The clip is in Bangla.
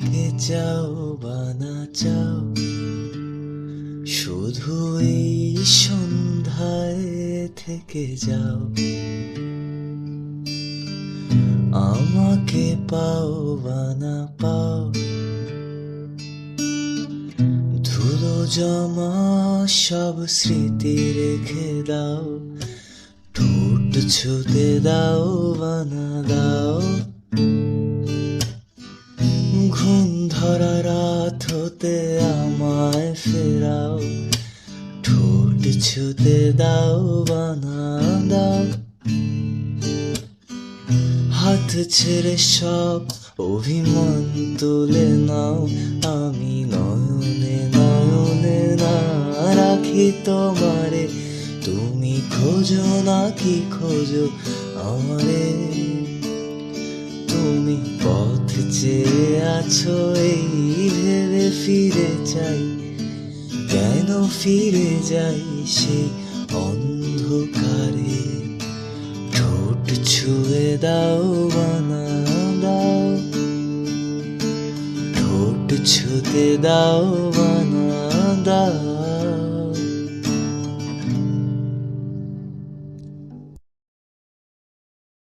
আমাকে চাও বা না চাও, শুধু এই সন্ধ্যায় থেকে যাও। আমাকে পাও বা না পাও, ধুলো জমা সব স্মৃতি রেখে দাও, ঠোঁট ছুতে দাও বা না দাও। রাত হতে আমায় ফেরাও, ঠোঁট ছুতে দাও বানা দাও। হাত ছেড়ে সব অভিমান তুলে নাও, আমি নয়নে নয়নে না রাখি তোমারে তুমি খোঁজো না কি খোঁজো আমারে তুমি পথ চেয়ে আছো এই ফিরে যাই কেন ফিরে যাই সেই অন্ধকারে। ঠোঁট ছুঁয়ে দাও, বানা দাও। ঠোঁট ছুঁতে দাও